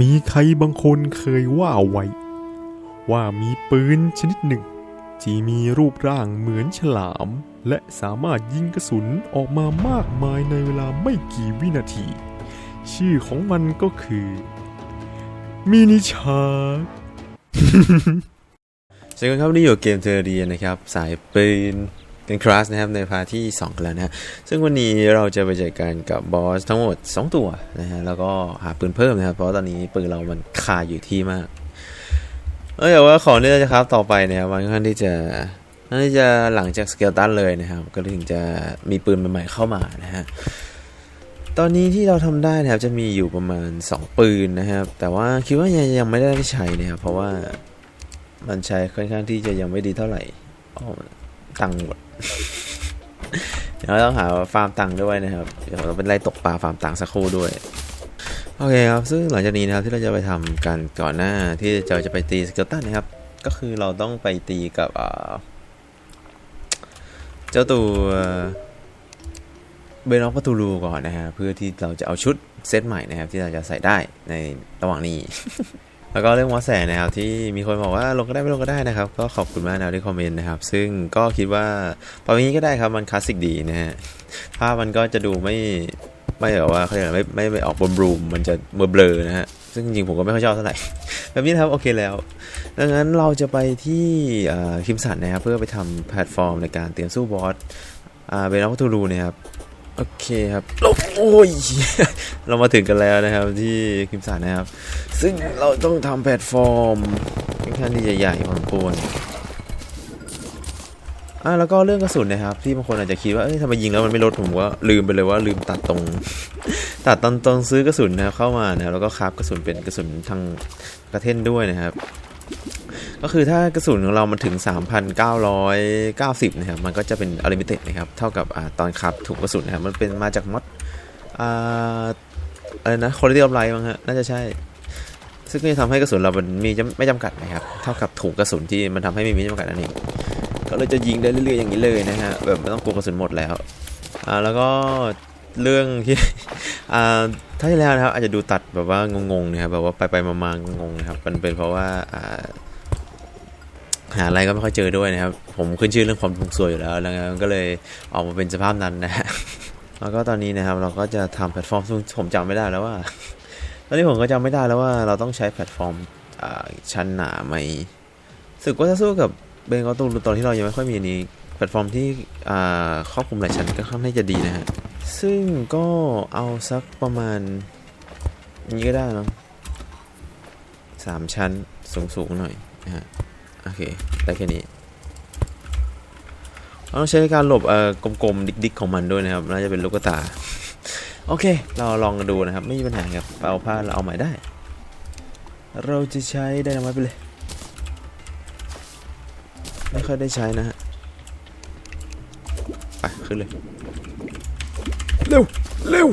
มีใครบางคนเคยว่าไว้ ว่ามีปืนชนิดหนึ่งที่มีรูปร่างเหมือนฉลาม และสามารถยิงกระสุนออกมามากมายในเวลาไม่กี่วินาที ชื่อของมันก็คือ มินิชาร์สวัสดีครับนนี่อยู่เกมเทอร์เรียนะครับ สายปืน เป็นคลาสนะครับในพาที่ 2 กันแล้วนะซึ่งวันนี้เราจะไปจัดการกับบอสทั้งหมด 2 ตัวนะฮะแล้วก็หาปืนเพิ่มนะครับ เพราะตอนนี้ปืนเรามันคาอยู่ที่มากเออแต่ว่าของที่เราจะครับต่อไปนะครับมันค่อนข้างที่จะน่าจะหลังจากสเกลตันเลยนะครับ ก็ถึงจะมีปืนใหม่ๆเข้ามานะฮะตอนนี้ที่เราทำได้นะครับจะมีอยู่ประมาณ 2 ปืนนะครับ แต่ว่าคิดว่ายังยังไม่ได้ใช้นะครับเพราะว่ามันใช้ค่อนข้างที่จะยังไม่ดีเท่าไหร่อ๋อตังหมด เดี๋ยวเราต้องหาฟาร์มตังค์ด้วยนะครับเดี๋ยวเราเป็นไล่ตกปลาฟาร์มตังค์สักครู่ด้วยโอเคครับซึ่งหลังจากนี้นะครับที่เราจะไปทำกันก่อนหน้าที่เราจะไปตีสเกลตันนะครับ ก็คือเราต้องไปตีกับเจ้าตัวเบนอฟประตูรูก่อนนะฮะเพื่อที่เราจะเอาชุดเซตใหม่นะครับ ที่เราจะใส่ได้ในระหว่างนี้ แล้วก็เรื่องวอแสนะครับที่มีคนบอกว่าลงก็ได้ไม่ลงก็ได้นะครับ ก็ขอบคุณมากนะที่คอมเมนต์นะครับ ซึ่งก็คิดว่าตอนนี้ก็ได้ครับมันคลาสสิกดีนะฮะภาพมันก็จะดูไม่ไม่แบบว่าเขาเรียกไม่ไม่ไม่ออกบลูมมันจะเบลอๆนะฮะซึ่งจริงๆผมก็ไม่ค่อยชอบเท่าไหร่แบบนี้นะครับโอเคแล้ว ดังนั้นเราจะไปที่คิมสันนะครับเพื่อไปทำแพลตฟอร์มในการเตรียมสู้บอสเบนอฟทูรูนะครับ โอเคครับเราโอ้ย เรามาถึงกันแล้วนะครับ ที่คิมสันนะครับ ซึ่งเราต้องทำแพลตฟอร์มค่อนข้างที่จะใหญ่พอสมควรอ่าแล้วก็เรื่องกระสุนนะครับ ที่บางคนอาจจะคิดว่าเอ้ยทำไมยิงแล้วมันไม่ลดผมว่าลืมไปเลยว่าลืมตัดตรง ตัดตอนตอนซื้อกระสุนนะครับเข้ามานะครับแล้วก็คราฟกระสุนเป็นกระสุนทางกระเท่นด้วยนะครับ ก็คือถ้ากระสุนของเรามันถึง 3,990 นะครับ มันก็จะเป็นอลิมิเต็ดนะครับ เท่ากับอตอนคราฟถุงกระสุนนะครับ มันเป็นมาจากมอดอะไรนะคุณภาพออฟไลท์มั้งฮะ น่าจะใช่ ซึ่งก็จะทำให้กระสุนเรามันมีไม่จำกัดนะครับ เท่ากับถุงกระสุนที่มันทำให้ไม่มีจำกัดนั่นเองก็เลยจะยิงได้เรื่อยๆอย่างนี้เลยนะฮะ แบบไม่ต้องกลัวกระสุนหมดแล้ว อ่า แล้วก็เรื่องที่อ่าถ้าที่แล้วนะครับอาจจะดูตัดแบบว่างงๆนะครับแบบว่าไปไปๆมาๆงงๆนะครับมันเป็นเพราะว่าอ่า หาอะไรก็ไม่ค่อยเจอด้วยนะครับ ผมขึ้นชื่อเรื่องความทุกข์ซวยอยู่แล้ว แล้วก็เลยออกมาเป็นสภาพนั้นนะฮะแล้วก็ตอนนี้นะครับเราก็จะทำแพลตฟอร์มซึ่งผมจำไม่ได้แล้วว่า ตอนนี้ผมก็จำไม่ได้แล้วว่าเราต้องใช้แพลตฟอร์มชั้นหนาไหมสึกว่าจะสู้กับเบงกอตูตอนที่เรายังไม่ค่อยมีนี้แพลตฟอร์มที่ครอบคลุมหลายชั้นก็ค่อนข้างจะดีนะฮะซึ่งก็เอาสักประมาณนี้ก็ได้เนะสามชั้นสูงๆหน่อยนะฮะ โอเค ได้แค่นี้เราต้องใช้การหลบเอ่อกลมๆดิกๆของมันด้วยนะครับน่าจะเป็นลูกตา โอเค เราลองกันดูนะครับ ไม่มีปัญหาครับเอาผ้าเราเอาใหม่ได้ เราจะใช้ได้ไหมไปเลย ไม่ค่อยได้ใช้นะฮะไปขึ้นเลย เร็ว เร็ว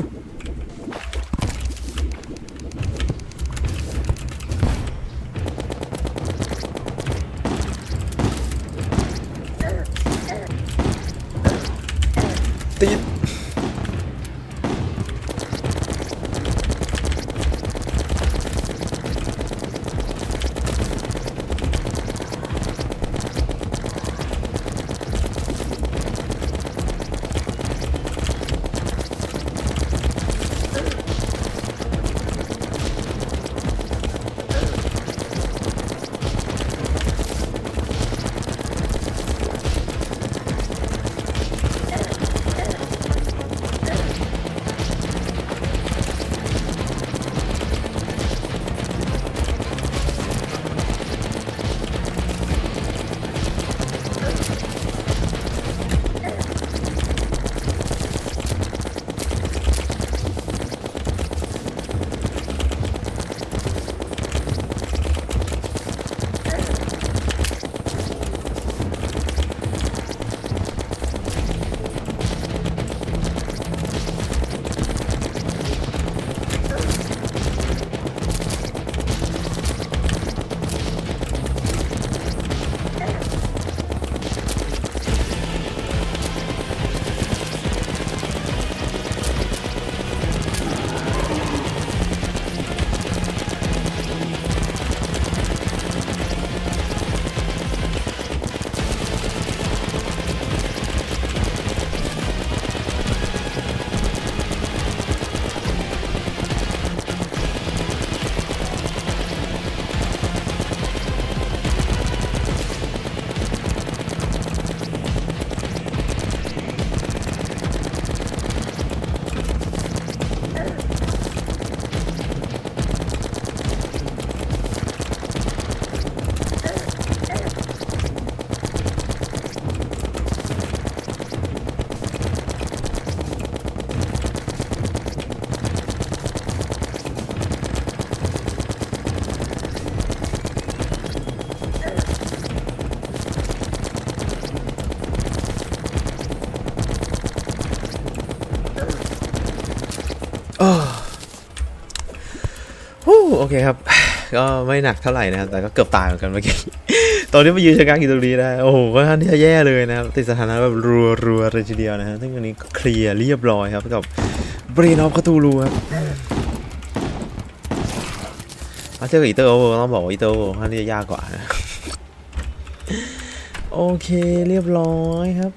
ติด อเคครับ ก็ไม่หนักเท่าไหร่นะครับ แต่ก็เกือบตายเหมือนกันเมื่อกี้ ตอนนี้มายืนชะงักอยู่ตรงนี้นะ โอ้โหก็ท่านที่จะแย่เลยนะครับ ติดสถานะแบบรัวๆเลยทีเดียวนะฮะซึ่งตรงนี้เคลียร์เรียบร้อยครับกับเบรนอฟคาตูรูครับมาเทียบกับอีเตอร์โอเวอร์ต้องบอกว่าอีเตอร์โอเวอร์ท่านที่จะยากกว่านะ โอเคเรียบร้อยครับ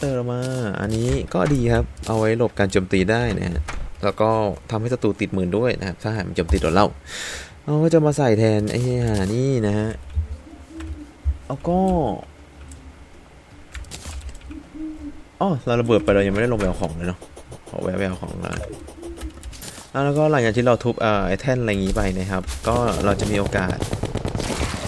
เติมมา อันนี้ก็ดีครับ เอาไว้หลบการโจมตีได้นะฮะ แล้วก็ทำให้ศัตรูติดหมื่นด้วยนะครับถ้าหากมันจมตีโดนเราเราก็จะมาใส่แทนไอ้หี้ยนี่นะฮะแล้วก็อ๋อเราระเบิดไปเรายังไม่ได้ลงไปเอาของเลยเนาะขอแวะไปเอาของหน่อยอะแล้วก็หลังจากที่เราทุบไอ้แท่นอะไรอย่างงี้ไปนะครับ ก็เราจะมีโอกาส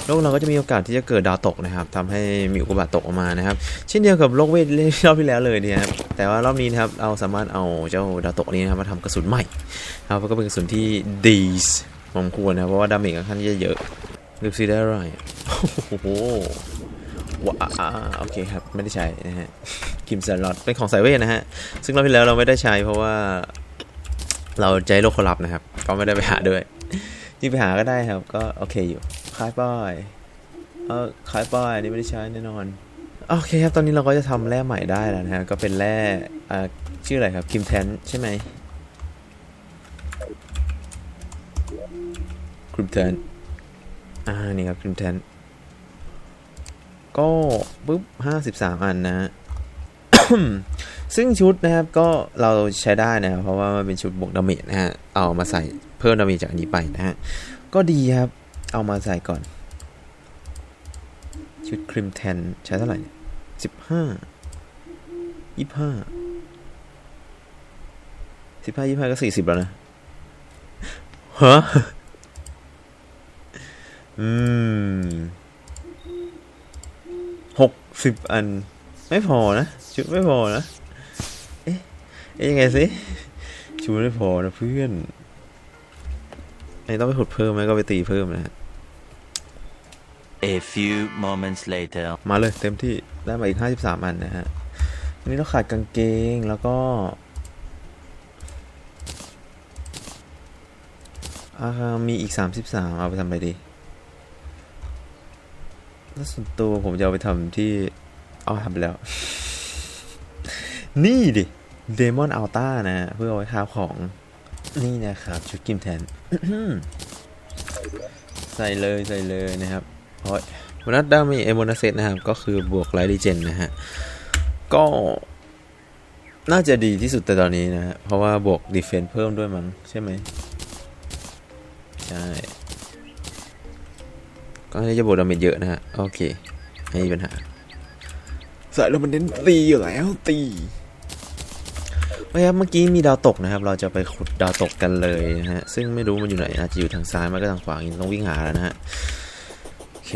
โลกเราก็จะมีโอกาสที่จะเกิดดาวตกนะครับทำให้มีอุกกาบาตตกออกมานะครับ เช่นเดียวกับโลกเวทรอบที่แล้วเลยเนี่ยครับแต่ว่ารอบนี้นะครับเราสามารถเอาเจ้าดาวตกนี้นะครับมาทำกระสุนใหม่ครับแล้วก็เป็นกระสุนที่ดีสมควรนะครับเพราะว่าดาเมจค่อนข้างที่จะเยอะดูซิได้อไรโอ้โหว้าโอเคครับไม่ได้ใช้นะฮะกิมเซลอตเป็นของสายเวทนะฮะซึ่งรอบที่แล้วเราไม่ได้ใช้เพราะว่าเราใจโลกคนรับนะครับ ก็ไม่ได้ไปหาด้วย จริงไปหาก็ได้ครับ ก็โอเคอยู่คล้ายป้ายเออคล้ายป้ายอันนี้ไม่ได้ใช้แน่นอนโอเคครับ ตอนนี้เราก็จะทำแร่ใหม่ได้แล้วนะฮะ ก็เป็นแร่อ่าชื่ออะไรครับคิมแทนใช่ไหมคิมแทนอ่า นี่ครับคิมแทนก็ปุ๊บห้าสิบสามอันนะฮะซึ่งชุดนะครับก็เราใช้ได้นะครับเพราะว่ามันเป็นชุดบวกดาเมจนะฮะ เอามาใส่ เพิ่มดาเมจจากอันนี้ไปนะฮะ ก็ดีครับ เอามาใส่ก่อน ชุดครีมแทนใช้เท่าไหร่สิบห้ายี่ห้าสิบห้ายี่ห้าก็สี่สิบแล้วนะฮะอืมหกสิบอัน ไม่พอนะ ชุดไม่พอนะ เอ๊ะ เอ๊ะยังไงสิ ชุดไม่พอนะเพื่อน ไอ้ต้องไปขุดเพิ่มไหมก็ไปตีเพิ่มนะฮะ A few moments later. มาเลยเต็มที่ได้มาอีก 53 อันนะฮะอันนี้เราขาดกางเกงแล้วก็อ่ามีอีก 33 เอาไปทำอะไรดี แล้วส่วนตัวผมจะเอาไปทำที่ เอาทำไปแล้ว นี่ดิ เดมอนอัลต้านะฮะเพื่อเอาไว้คาบของ นี่นะครับชุดกิมแทน ใส่เลยใส่เลยนะครับโอ้ยโบนัสดามีเอโมนาเซตนะครับ ก็คือบวกไลท์ดีเจนนะฮะ ก็น่าจะดีที่สุดแต่ตอนนี้นะฮะ เพราะว่าบวกดีเฟน s ์เพิ่มด้วยมั้งใช่ไหมใช่ก็น่าจะบวกดาเมจเยอะนะฮะ โอเคไม่มีปัญหาใส่แล้วมันเน้นตีอยู่แล้วตี เคครับเมื่อกี้มีดาวตกนะครับ เราจะไปขุดดาวตกกันเลยนะฮะ ซึ่งไม่รู้มันอยู่ไหนอาจจะอยู่ทางซ้ายมันก็ทางขวาอินต้องวิ่งหาแล้วนะฮะ โอเค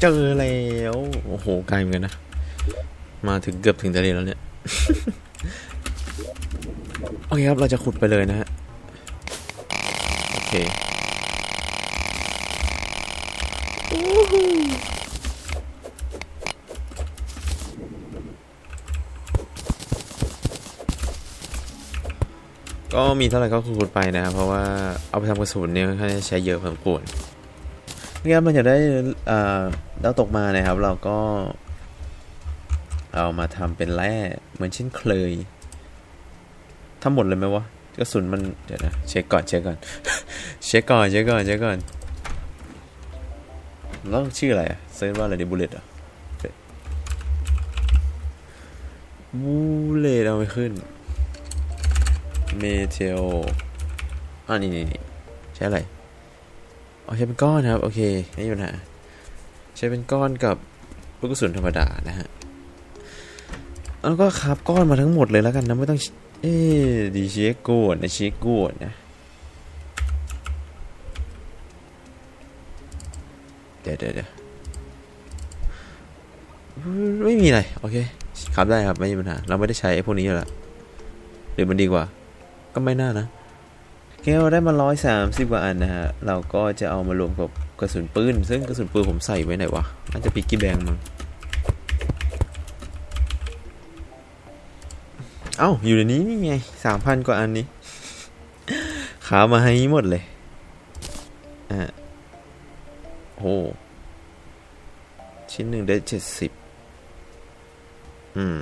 เจอแล้ว โอ้โห ไกลเหมือนกันนะ มาถึงเกือบถึงทะเลแล้วเนี่ย โอเคครับ เราจะขุดไปเลยนะฮะ โอเค ก็มีเท่าไหร่ก็ขุดไปนะครับ เพราะว่าเอาไปทำกระสุนเนี่ยค่อนข้างใช้เยอะพอสมควรนี่ครับมันจะได้เอ่อดาวตกมานะครับ เราก็ เอามาทำเป็นแร่เหมือนเช่นเคยทำหมดเลยไหมวะกระสุนมันเดี๋ยวนะเช็คก่อนเช็คก่อนเช็คก่อนเช็คก่อนเช็คก่อนแล้วชื่ออะไรอะเซิร์ชว่าอะไรดิบูเลตอะบูเลตเอาไปขึ้น เมเทลอ่านี่นี่นี่ใช้อะไรอ๋อใช้เป็นก้อนครับ โอเคไม่มีปัญหาใช้เป็นก้อนกับลูกกระสุนธรรมดานะฮะแล้วก็ครับก้อนมาทั้งหมดเลยแล้วกันนะไม่ต้อง เอ๊ดีเช็คกูดนะเช็คกูดนะเดี๋ยวเดี๋ยวเดี๋ยวไม่มีอะไร โอเค ครับได้ครับ ไม่มีปัญหา เราไม่ได้ใช้ไอ้พวกนี้แล้วหรือมันดีกว่า ก็ไม่น่านะแค่เราได้มาร้อยสามสิบกว่าอันนะฮะ เราก็จะเอามารวมกับกระสุนปืน ซึ่งกระสุนปืนผมใส่ไว้ไหนวะน่าจะปิกกี้แบงมั้งเอ้า อยู่ในนี้นี่ไงสามพันกว่าอันนี้ ขามาให้หมดเลยอะโอ้ชิ้นหนึ่งได้เจ็ดสิบอืม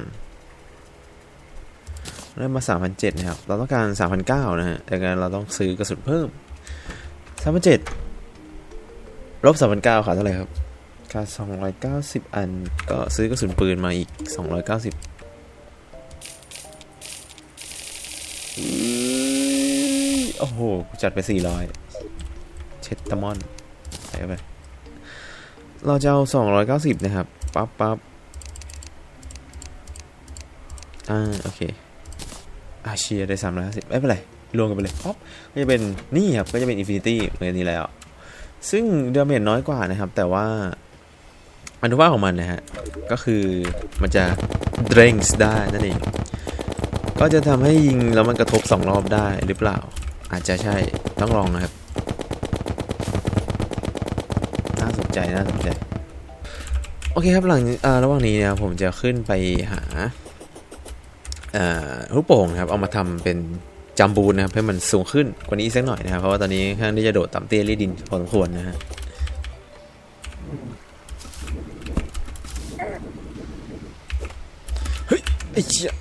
ได้มาสามพันเจ็ดนะครับ เราต้องการสามพันเก้านะฮะดังนั้นเราต้องซื้อกระสุนเพิ่มสามพันเจ็ดลบสามพันเก้าขาดเท่าไหร่ครับขาดสองร้อยเก้าสิบอัน ก็ซื้อกระสุนปืนมาอีกสองร้อยเก้าสิบโอ้โห จัดไปสี่ร้อยเช็ดตะมอนใส่เข้าไป เราจะเอาสองร้อยเก้าสิบนะครับ ปั๊บปั๊บอ่า โอเค อาเชียได้สามร้อยห้าสิบไม่เป็นไร รวมกันไปเลยป๊อปก็จะเป็นนี่ครับ ก็จะเป็นอินฟินิตี้เหมือนนี้แล้ว ซึ่งเดาเมจน้อยกว่านะครับ แต่ว่าอนุภาคของมันนะฮะ ก็คือมันจะเดร n ส์ได้นั่นเอง ก็จะทำให้ยิงแล้วมันกระทบสองรอบได้หรือเปล่า อาจจะใช่ต้องลองนะครับ น่าสนใจน่าสนใจ โอเคครับหลังระหว่างนี้นะผมจะขึ้นไปหา ลูกโป่งนะครับเอามาทำเป็นจัมบูนนะครับให้มันสูงขึ้นกว่านี้อีกสักหน่อยนะครับเพราะว่าตอนนี้ข้างที่จะโดดต่ำเตี้ยรีดดินพอสมควรนะฮะเฮ้ยไอ้เชี่ย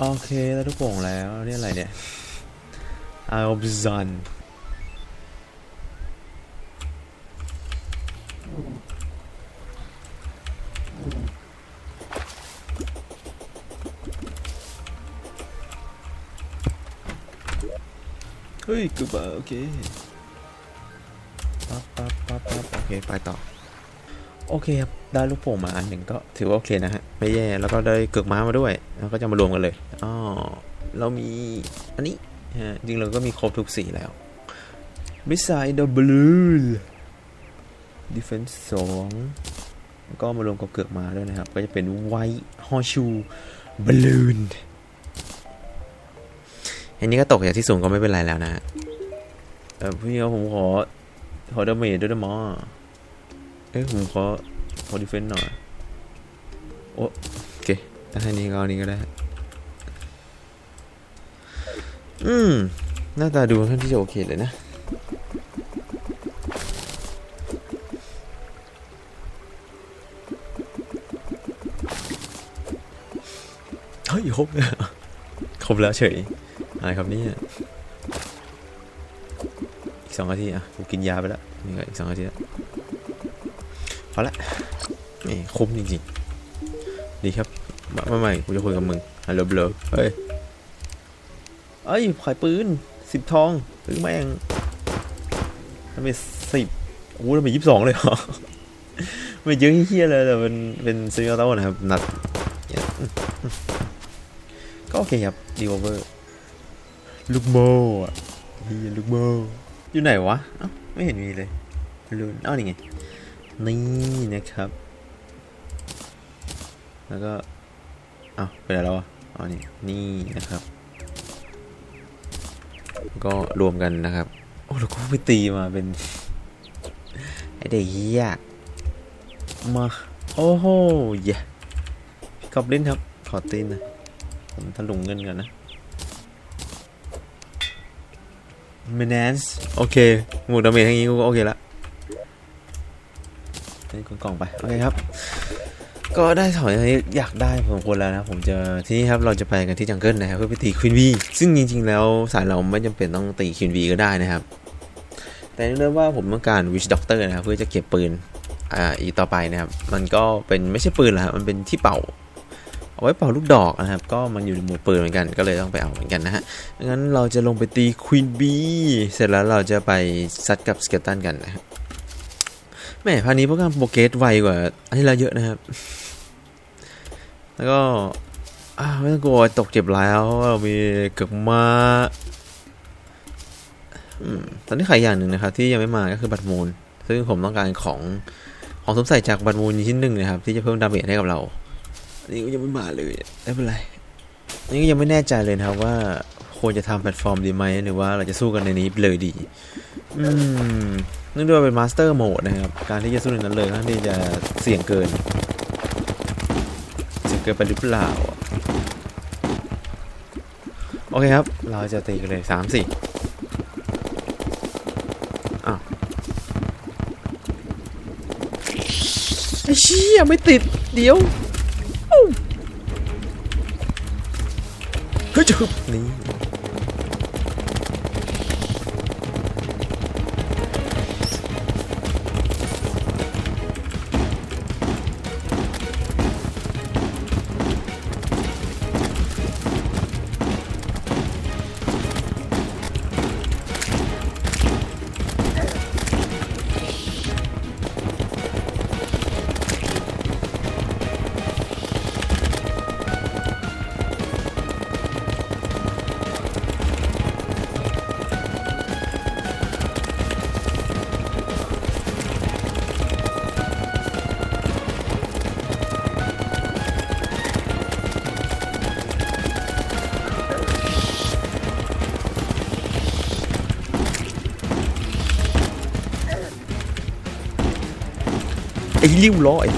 โอเคแล้วลูกโป่งแล้วนี่อะไรเนี่ย อัลบซันเฮ้ยกูบะโอเคปั๊บปั๊บปั๊บปั๊บโอเคไปต่อ โอเคครับ ได้ลูกโป่งมาอันหนึ่งก็ถือว่าโอเคนะฮะ ไม่แย่ แล้วก็ได้เกือกม้ามาด้วย แล้วก็จะมารวมกันเลย อ๋อ เรามีอันนี้ ฮะจริงเราก็มีครบทุกสีแล้ว Beside the blue defense 2 ก็มารวมกับเกือกมาด้วยนะครับ ก็จะเป็น white horseshoe balloon อันนี้ก็ตกจากที่สูงก็ไม่เป็นไรแล้วนะฮะเออพี่ครับผมขอ ขอดาเมจด้วยนะมอเอ้ยผมขอ ขอดีเฟนต์หน่อย โอเคถ้าให้นี้ก็เอานี้ก็ได้ อืม หน้าตาดูค่อนข้างที่จะโอเคเลยนะ เฮ้ยครบเลยเหรอครบแล้วเฉยอะไรครับนี่อีกสองนาทีอะกูกินยาไปแล้วนี่ก็อีกสองนาทีแล้วพอละนี่คุ้มจริงๆ ดีครับมามาใหม่กูจะคุยกับมึงฮัลโหลเบลอเฮ้ย เอ้ยขายปืนสิบทองซื้อแม่งทำไมสิบโอ้ทำไมยี่สิบสองเลยเหรอไม่เยอะเฮี้ยเลยแต่เป็นเป็นซื้อเอาเต้านะครับนัดเนี่ยก็โอเคครับดีโอเวอร์ลูกโม่อะเฮียลูกโม่อยู่ไหนวะเอ้าไม่เห็นมีเลยลืนอ้าวนี่ไงนี่นะครับแล้วก็อ้าวไปไหนแล้วอะอ๋อนี่นี่นะครับ ก็รวมกันนะครับ โอ้เราก็ไปตีมาเป็น ไอเด็กเหี้ยมา โอ้โหเย่พี่กอบลินครับ ขอตีนนะผมทะลุงเงินกันนะเมน n นส์โอเค หมูดาเมจทั้งนี้ก็โอเคละนี่กล่องๆไป โอเคครับ ก็ได้ถอยที่อยากได้ผมควรแล้วนะผมจะที่นี่ครับเราจะไปกันที่จังเกิลนะครับเพื่อไปตีควินวีซึ่งจริงๆแล้วสายเราไม่จำเป็นต้องตีควินวีก็ได้นะครับ แต่เนื่องว่าผมต้องการวิชด็อกเตอร์นะครับเพื่อจะเก็บปืนอ่าอีกต่อไปนะครับ มันก็เป็นไม่ใช่ปืนแล้วครับมันเป็นที่เป่าเอาไว้เป่าลูกดอกนะครับ ก็มันอยู่ในหมวดปืนเหมือนกัน ก็เลยต้องไปเอาเหมือนกันนะฮะ งั้นเราจะลงไปตีควินบีเสร็จแล้วเราจะไปซัดกับสเกลตันกันนะครับแม่พานี้พวกการโปรเกสไวกว่าอันที่เราเยอะนะครับ แล้วก็อาไม่ต้องกลัวตกเจ็บแล้วเพราะว่าเรามีเกือกมาอืมตอนนี้ขายอย่างหนึ่งนะครับ ที่ยังไม่มาก็คือบัตรมูล ซึ่งผมต้องการของของสมใส่จากบัตรมูลชิ้นหนึ่งนะครับ ที่จะเพิ่มดาเมจให้กับเราอันนี้ก็ยังไม่มาเลยไม่เป็นไรอันนี้ก็ยังไม่แน่ใจเลยนะครับว่าควรจะทำแพลตฟอร์มดีไหมหรือว่าเราจะสู้กันในนี้เลยดี อืมเนื่องด้วยเป็นมาสเตอร์โหมดนะครับ การที่จะสู้ในนั้นเลยค่อนข้างที่จะเสี่ยงเกิน เกินไปหรือเปล่า โอเคครับ เราจะตีกันเลยสามสี่อ้าวไอ้เชี่ยไม่ติด เดี๋ยวเฮ้ยจึบนี่ ไอ้ริ้วล้อไอ้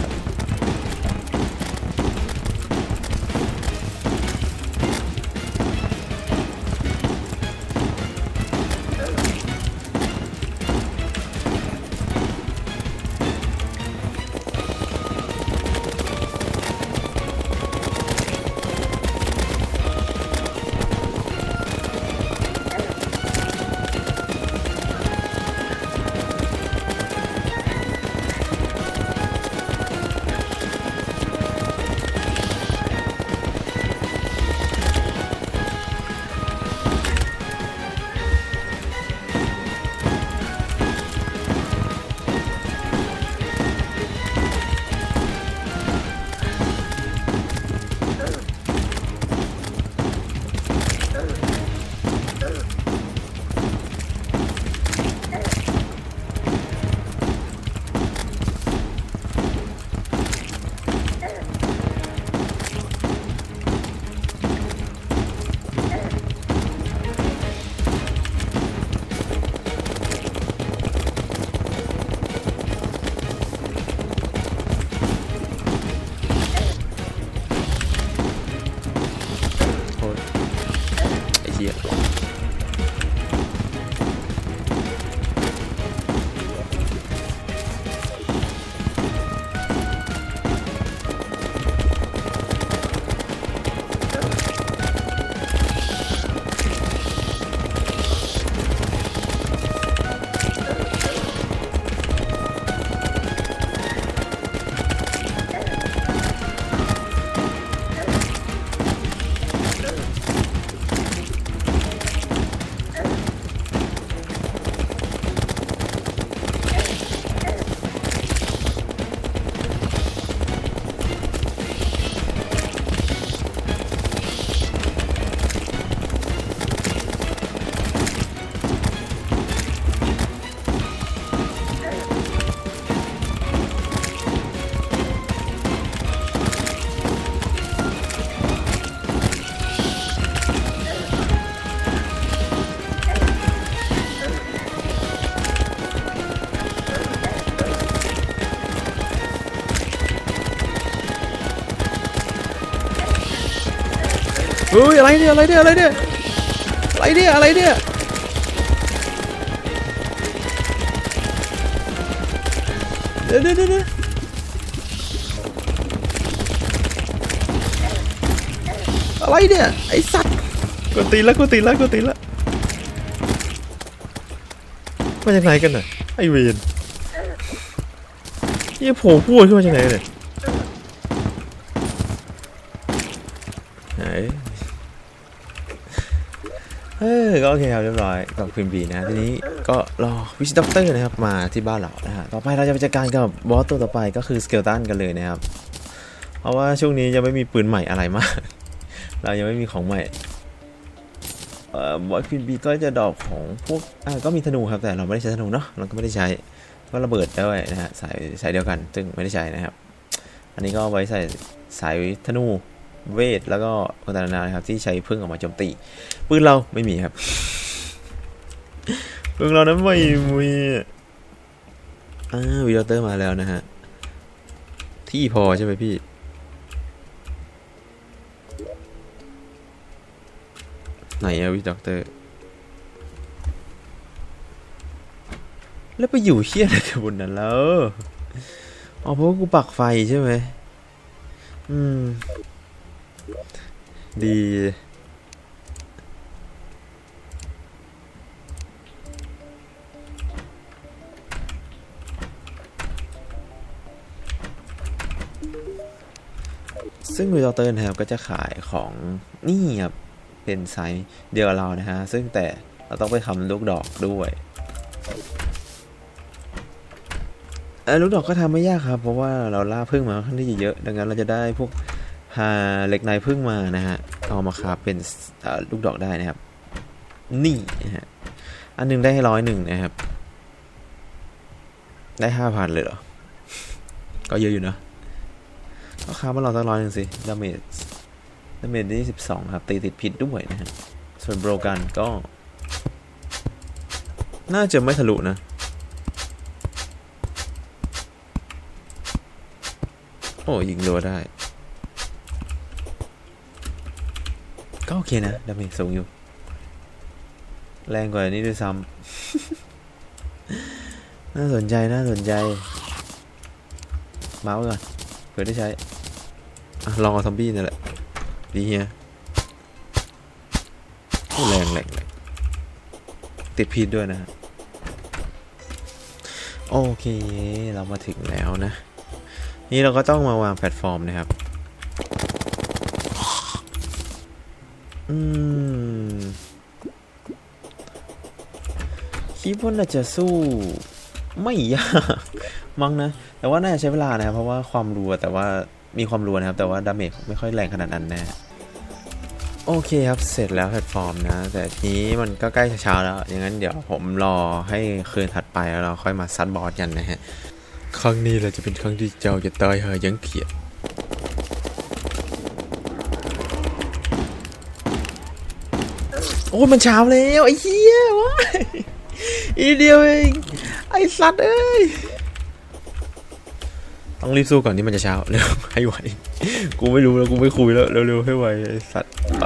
ฮ้ยอะไรเนี่ยอะไรเนี่ยอะไรเนี่ยอะไรเนี่ยอะไรเนี่ยเดี๋ยวเดี๋ยวเดี๋ยวอะไรเนี่ยไอสัตว์กดตีแล้วกดตีแล้วกดตีแล้วมาจากไหนกันน่ะไอเวนนี่โผล่พูดขึ้นมาจากไหนเนี่ยไหน เออก็โอเคครับเรียบร้อยกับควีนบีนะทีนี้ก็รอวิชด็อกเตอร์นะครับมาที่บ้านเรานะฮะต่อไปเราจะไปจัดการกับบอสตัวต่อไปก็คือสเกลตันกันเลยนะครับ เพราะว่าช่วงนี้ยังไม่มีปืนใหม่อะไรมากเรายังไม่มีของใหม่เอ่อบอสควีนบีก็จะดรอกของพวกอ่าก็มีธนูครับแต่เราไม่ได้ใช้ธนูเนาะเราก็ไม่ได้ใช้ก็ระเบิดด้วยนะฮะสายสายเดียวกัน ซึ่งไม่ได้ใช้นะครับ อันนี้ก็ไว้ใส่สายธนู เวท แล้วก็คนตานะครับ ที่ใช้พึ่งออกมาโจมตีปืนเราไม่มีครับปืนเรานั้นไม่มีอ่าวีดอเตอร์มาแล้วนะฮะ ที่พอใช่ไหมพี่ไหนอะวีดอเตอร์ แล้วไปอยู่เฮี้ยอะไรกันบนนั้นแล้ว อ๋อเพราะว่ากูปักไฟใช่ไหม อืม ดี ซึ่งวีดอเตอร์นะครับก็จะขายของนี่ครับเป็นไซส์เดียวกับเรานะฮะ ซึ่งแต่เราต้องไปทำลูกดอกด้วยเออลูกดอกก็ทำไม่ยากครับ เพราะว่าเราล่าพึ่งมาค่อนข้างที่จะเยอะ ดังนั้นเราจะได้พวก หาเหล็กในพึ่งมานะฮะ เอามาคราฟเป็นลูกดอกได้นะครับ นี่นะฮะ อันหนึงได้ให้ร้อยหนึ่งนะครับ ได้ห้าพันเลยเหรอ ก็เยอะอยู่นะก็ครามาเราตั้งร้อยหนึ่งสิ ดาเมจ ดาเมจที่สิบสองครับ ตีติดผิดด้วยนะฮะ ส่วนโบรกันก็ น่าจะไม่ทะลุนะโอ้ยิงรัวได้ ก็โอเคนะดาเมจสูงอยู่ แรงกว่านี้ด้วยซ้ำ น่าสนใจ น่าสนใจมาไว้ก่อนเผื่อได้ใช้อลองเอาซอมบี้นี่แหละ ดีเฮียแรงแรงแรงติดพิษด้วยนะฮะโอเค เรามาถึงแล้วนะ นี่เราก็ต้องมาวางแพลตฟอร์มนะครับ อืมคิดว่าน่าจะสู้ไม่ยากมั้งนะ แต่ว่าน่าจะใช้เวลานะครับ เพราะว่าความรัวแต่ว่ามีความรัวนะครับ แต่ว่าดาเมจไม่ค่อยแรงขนาดนั้นแน่โอเคครับ เสร็จแล้วแพลตฟอร์มนะ แต่ทีนี้มันก็ใกล้เช้าแล้ว อย่างนั้นเดี๋ยวผมรอให้คืนถัดไปแล้วเราค่อยมาซัดบอสกันนะฮะ ครั้งนี้แหละจะเป็นครั้งที่เจ้าจะตายหายังเขียด โอ้ยมันเช้าแล้วไอ้เหี้ยวะอีเดียวเองไอ้สัตว์เอ้ยต้องรีบสู้ก่อนที่มันจะเช้าเร็วให้ไวกูไม่รู้แล้วกูไม่คุยแล้วเร็วๆให้ไวไอ้สัตว์ไป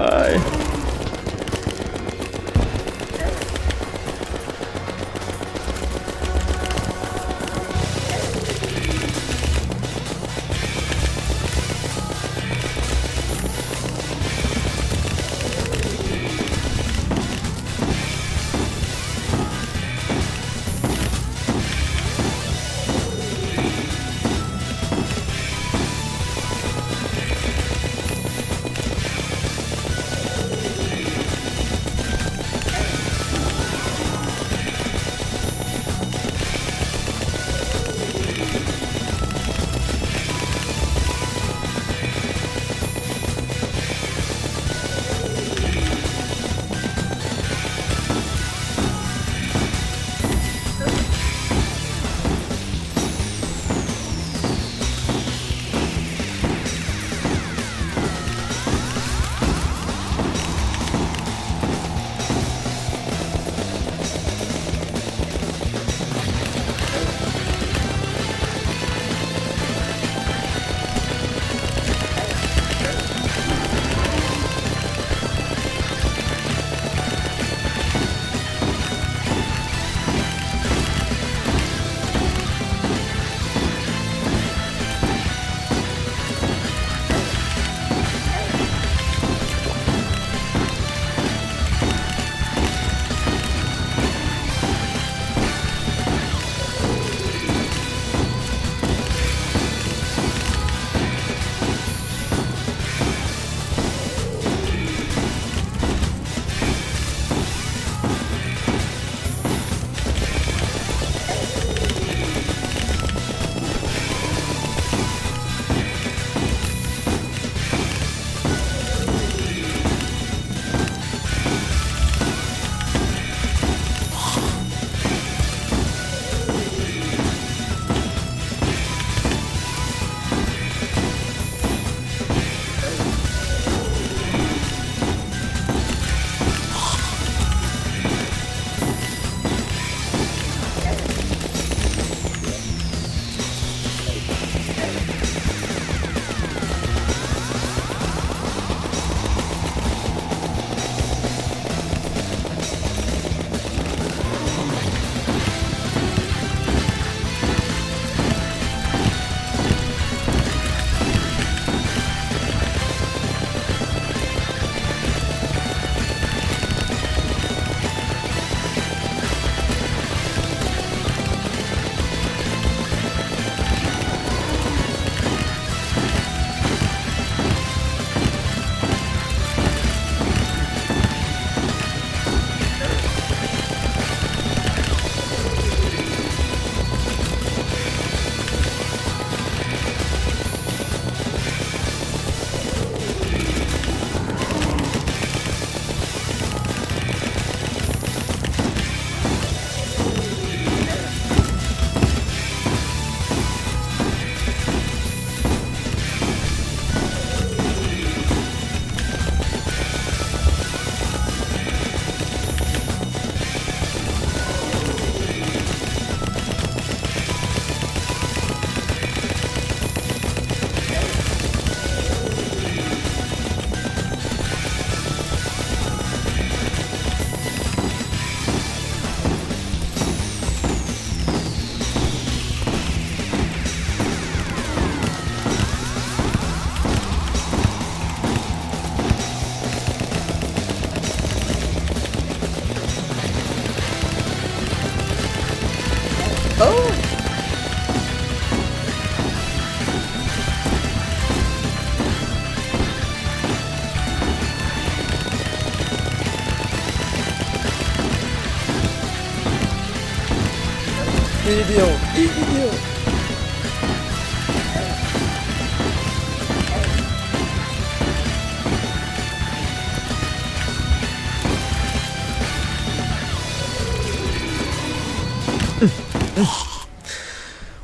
นิดเดียวอีกนิดเดียว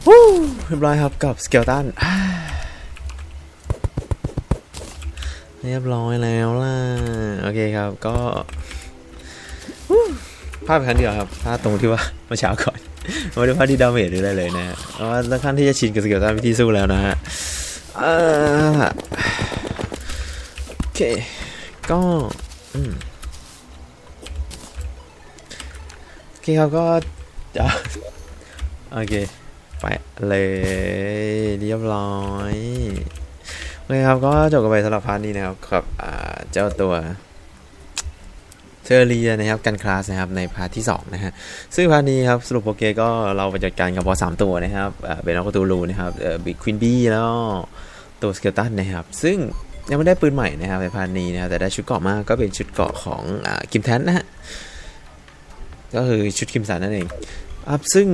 วู้เรียบร้อยครับกับสเกลตันเรียบร้อยแล้วล่ะ โอเคครับก็วู้พลาดไปครั้งเดียวครับพลาดตรงที่ว่าเมื่อเช้าก่อน ไม่ได้พลาดที่ดาเมจหรืออะไรเลยนะฮะเพราะว่าค่อนข้างที่จะชินกับสเกลตันวิธีสู้แล้วนะฮะเอ่อโอเค ก็อืมโอเคครับก็จะโอเค ไปเลยเรียบร้อยโอเคครับก็จบกันไปสำหรับพาร์ทนี้นะครับกับเจ้าตัว เทอร์เรียนะครับกันคลาสนะครับในพาร์ทที่2นะฮะซึ่งพาร์ทนี้ครับสรุปโอเคก็เราไปจัดการกับบอสสามตัวนะครับเบนอคตูลูนะครับบิ๊กควินบี้แล้วตัวสเกลตันนะครับซึ่งยังไม่ได้ปืนใหม่นะครับในพาร์ทนี้นะครับแต่ได้ชุดเกาะมากก็เป็นชุดเกาะของอ่าคิมแทนนะฮะก็คือชุดคิมสันนั่นเองครับซึ่ง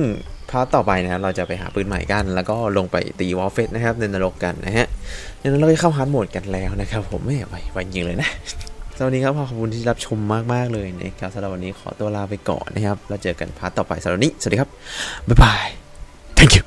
พาร์ทต่อไปนะครับเราจะไปหาปืนใหม่กัน แล้วก็ลงไปตีวอลเฟสนะครับในนรกกันนะฮะในนั้นเราจะเข้าฮาร์ดโหมดกันแล้วนะครับผมไม่ไหวไหวจริงเลยนะ สวัสดีครับ ขอบคุณที่รับชมมากๆเลยนะครับสำหรับวันนี้ขอตัวลาไปก่อนนะครับ แล้วเจอกันพาร์ทต่อไปสำหรับวันนี้ สวัสดีครับ บ๊ายบาย thank you